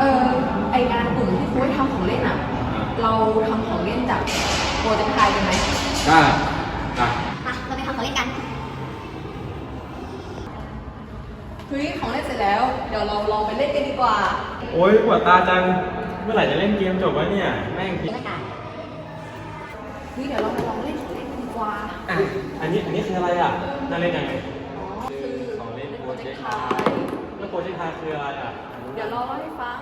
เออไอการกลุ่มที่ฟุ้ยทำของเล่นอะ เราทำของเล่นจากโปรเจกต์ไทยกันไหมได้ได้ไปทำของเล่นกันเฮ้ยของเล่นเสร็จแล้ว เดี๋ยวเราลองไปเล่นกันดีกว่า โอ้ยปวดตาจัง เมื่อไหร่จะเล่นเกมจบวะเนี่ย แม่งพิดเฮ้เดี๋ยวเราไปลองเล่นของเล่นกันดีกว่าอะอันนี้อันนี้คืออะไรอะน่าเล่นยังไงอ๋อคือของเล่นโปรเจกต์ไทย ปรเจกต์ไทยคืออะไรอะเดี๋ยวเราเล่าให้ฟัง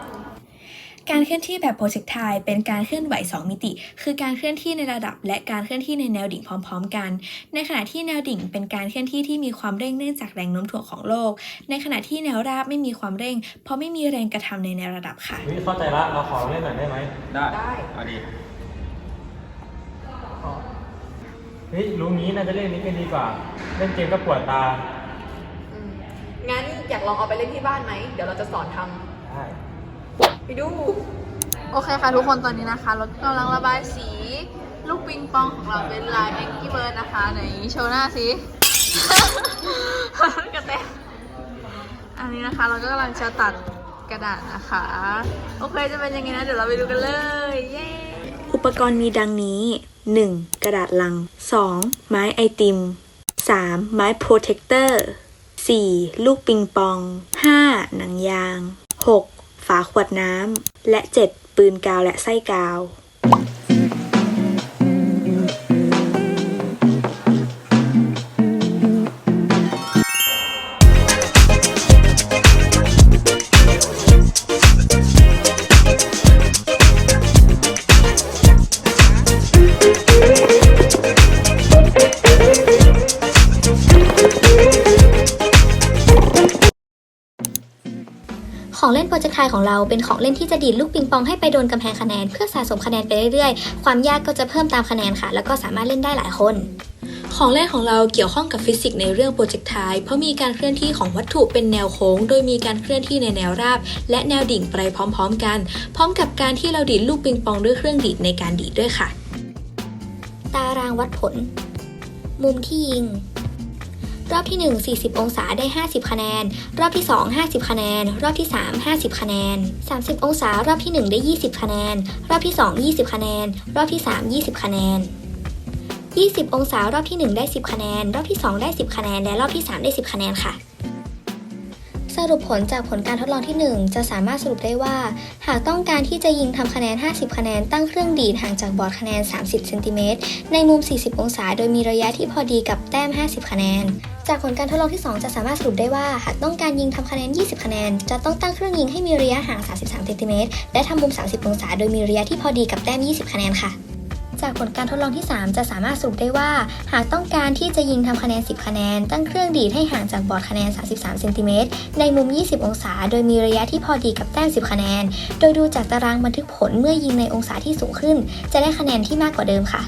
การเคลื่อนที่แบบโปรเจกต์ไทเป็นการเคลื่อนไหว 2 มิติ คือการเคลื่อนที่ในระดับ และการเคลื่อนที่ในแนวดิ่งพร้อม ๆ กัน ในขณะที่แนวดิ่งเป็นการเคลื่อนที่ที่มีความเร่งเนื่องจากแรงโน้มถ่วงของโลก ในขณะที่แนวราบไม่มีความเร่ง เพราะไม่มีแรงกระทำในแนวระดับค่ะเฮ้ยเข้าใจละเราขอเล่นหน่อยได้ไหมได้ได้ เอาดีเฮ้ยรู้งี้น่าจะเล่นนี้กันดีกว่า เล่นเกมก็ปวดตาอืมงั้นอยาก ลองเอาไปเล่นที่บ้านไหม เดี๋ยวเราจะสอนทำได้ไปดู โอเคค่ะทุกคนตอนนี้นะคะ เรากำลังระบายสี ลูกปิงปองของเราเป็นลายแองกี้เบิร์ดนะคะไหนโชว์หน้าสิ กระแตอันนี้นะคะเราก็กำลังจะตัดกระดาษนะคะ โอเคจะเป็นยังไงนะ เดี๋ยวเราไปดูกันเลย เย้ อุปกรณ์มีดังนี้ 1. กระดาษลัง 2. ไม้ไอติม 3. ไม้โปรเทคเตอร์ 4. ลูกปิงปอง 5. หนังยาง 6. ฝาขวดน้ำ และ 7. ปืนกาวและไส้กาว ของเล่นโปรเจกต์ไทยของเราเป็นของเล่นที่จะดีดลูกปิงปองให้ไปโดนกำแพงคะแนน เพื่อสะสมคะแนนไปเรื่อยๆ ความยากก็จะเพิ่มตามคะแนนค่ะ แล้วก็สามารถเล่นได้หลายคนของเล่นของเราเกี่ยวข้องกับฟิสิกส์ในเรื่องโปรเจกต์ไทเพราะมีการเคลื่อนที่ของวัตถุเป็นแนวโค้ง โดยมีการเคลื่อนที่ในแนวราบ และแนวดิ่งไปพร้อมๆกัน พร้อมกับการที่เราดีดลูกปิงปองด้วยเครื่องดีดในการดีดด้วยค่ะ ตารางวัดผล มุมที่ยิง รอบที่ 1 40 องศาได้ 50 คะแนน รอบที่ 2 50 คะแนน รอบที่ 3 50 คะแนน 30 องศารอบที่ 1 ได้ 20 คะแนน รอบที่ 2 20 คะแนน รอบที่ 3 20 คะแนน 20 องศารอบที่ 1 ได้ 10 คะแนน รอบที่ 2 ได้ 10 คะแนน และรอบที่ 3 ได้ 10 คะแนนค่ะ สรุปผลจากผลการทดลองที่ 1 จะสามารถสรุปได้ว่า หากต้องการที่จะยิงทำคะแนน 50 คะแนน ตั้งเครื่องดีดห่างจากบอร์ดคะแนน 30 เซนติเมตร ในมุม 40 องศา โดยมีระยะที่พอดีกับแต้ม 50 คะแนน จากผลการทดลองที่ 2 จะสามารถสรุปได้ว่า หากต้องการยิงทำคะแนน 20 คะแนน จะต้องตั้งเครื่องยิงให้มีระยะห่าง 33 เซนติเมตร และทำมุม 30 องศา โดยมีระยะที่พอดีกับแต้ม 20 คะแนนค่ะ จากผลการทดลองที่ 3 จะสามารถสรุปได้ว่า หากต้องการที่จะยิงทำคะแนน 10 คะแนน ตั้งเครื่องดีดให้ห่างจากบอร์ดคะแนน 33เซนติเมตรในมุม 20 องศา โดยมีระยะที่พอดีกับแต้ม 10 คะแนน โดยดูจากตารางบันทึกผลเมื่อยิงในองศาที่สูงขึ้น จะได้คะแนนที่มากกว่าเดิมค่ะ